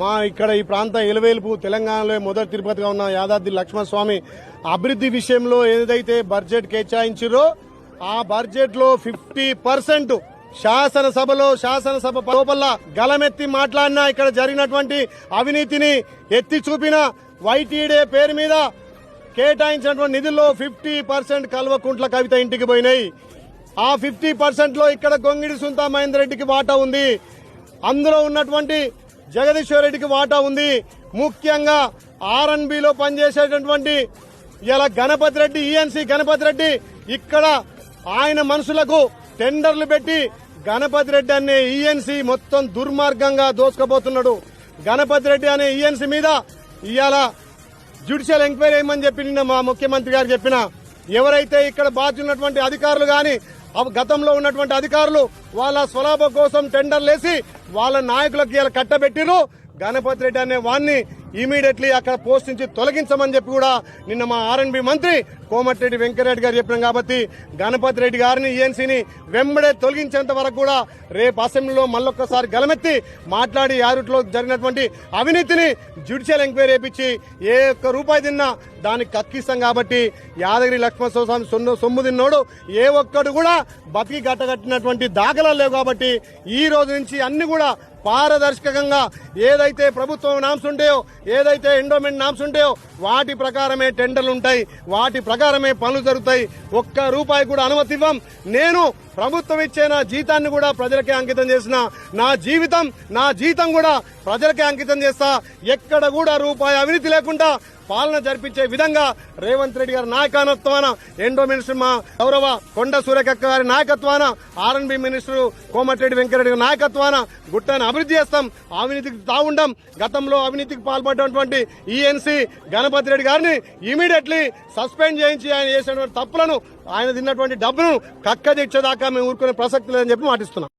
మా ఇక్కడ ఈ ప్రాంతం ఎలువేలుపు తెలంగాణలో మొదటి తిరుపతిగా ఉన్న యాదాద్రి లక్ష్మణస్వామి అభివృద్ధి విషయంలో ఏదైతే బడ్జెట్ కేటాయించారో ఆ బడ్జెట్లో ఫిఫ్టీ పర్సెంట్ శాసనసభలో శాసనసభ లోపల గలమెత్తి మాట్లాడిన ఇక్కడ జరిగినటువంటి అవినీతిని ఎత్తి చూపిన వైటీడే పేరు మీద కేటాయించినటువంటి నిధుల్లో ఫిఫ్టీ పర్సెంట్ కల్వకుంట్ల కవిత ఇంటికి పోయినాయి. ఆ ఫిఫ్టీ పర్సెంట్లో ఇక్కడ గొంగిడి సుంతా మహేందర్ రెడ్డికి వాటా ఉంది. అందులో ఉన్నటువంటి జగదీశ్వర్ రెడ్డికి వాటా ఉంది. ముఖ్యంగా ఆర్ఎన్బిలో పనిచేసేటటువంటి ఇలా గణపతి రెడ్డి ఈఎన్సీ గణపతి రెడ్డి ఇక్కడ ఆయన మనుషులకు టెండర్లు పెట్టి గణపతి రెడ్డి అనే ఈఎన్సీ మొత్తం దుర్మార్గంగా దోసుకుపోతున్నాడు గణపతి రెడ్డి అనే ఈఎన్సీ మీద ఇవాళ జ్యుడిషియల్ ఎంక్వైరీ చేయమని చెప్పి నిన్న మా ముఖ్యమంత్రి గారు చెప్పిన. ఎవరైతే ఇక్కడ బాధ్యున్నటువంటి అధికారులు కానీ గతంలో ఉన్నటువంటి అధికారులు వాళ్ళ స్వలాభం కోసం టెండర్లేసి వాళ్ళ నాయకులకు ఇలా కట్టబెట్టిరు గణపతి రెడ్డి అనే వాణ్ణి ఇమీడియట్లీ అక్కడ పోస్ట్ నుంచి తొలగించమని చెప్పి కూడా నిన్న మా ఆర్ఎన్బి మంత్రి కోమటిరెడ్డి వెంకటరెడ్డి గారు చెప్పినాం కాబట్టి గణపతి రెడ్డి గారిని ఈఎన్సీని వెంబడే తొలగించేంత వరకు కూడా రేపు అసెంబ్లీలో మళ్ళొక్కసారి గలమెత్తి మాట్లాడి యారుట్లో జరిగినటువంటి అవినీతిని జ్యుడిషియల్ ఎంక్వైరీ వేపించి ఏ ఒక్క రూపాయి తిన్నా దానికి కక్కిస్తాం కాబట్టి యాదగిరి లక్ష్మణస్వామి సొమ్ము సొమ్ము తిన్నోడు ఏ ఒక్కడు కూడా బతికి గట్టగట్టినటువంటి దాఖలాలు లేవు కాబట్టి ఈ రోజు నుంచి అన్ని కూడా పారదర్శకంగా ఏదైతే ప్రభుత్వం నామ్స్ ఉంటాయో ఏదైతే ఎండోమెంట్ నామ్స్ ఉంటాయో వాటి ప్రకారమే టెండర్లు ఉంటాయి వాటి ప్రకారమే పనులు జరుగుతాయి. ఒక్క రూపాయి కూడా అనుమతి ఇవ్వం. నేను ప్రభుత్వం ఇచ్చే నా జీతాన్ని కూడా ప్రజలకే అంకితం చేసిన నా జీవితం నా జీతం కూడా ప్రజలకే అంకితం చేస్తా. ఎక్కడ కూడా రూపాయి అవినీతి లేకుండా పాలన జరిపించే విధంగా రేవంత్ రెడ్డి గారి నాయకత్వాన ఎండో మినిస్టర్ మా గౌరవ కొండ సూర్యకక్క గారి నాయకత్వాన ఆర్ఎన్బి మినిస్టర్ కోమటిరెడ్డి వెంకరెడ్డి గారి నాయకత్వాన గుట్టను అభివృద్ధి చేస్తాం. అవినీతికి తావుండం. గతంలో అవినీతికి పాల్పడినటువంటి ఈఎన్సీ గణపతి రెడ్డి గారిని ఇమీడియట్లీ సస్పెండ్ చేయించి ఆయన చేసినటువంటి తప్పులను ఆయన తిన్నటువంటి డబ్బును కక్క తెచ్చేదాకా మేము ఊరుకునే ప్రసక్తి లేదని చెప్పి మాటిస్తున్నాం.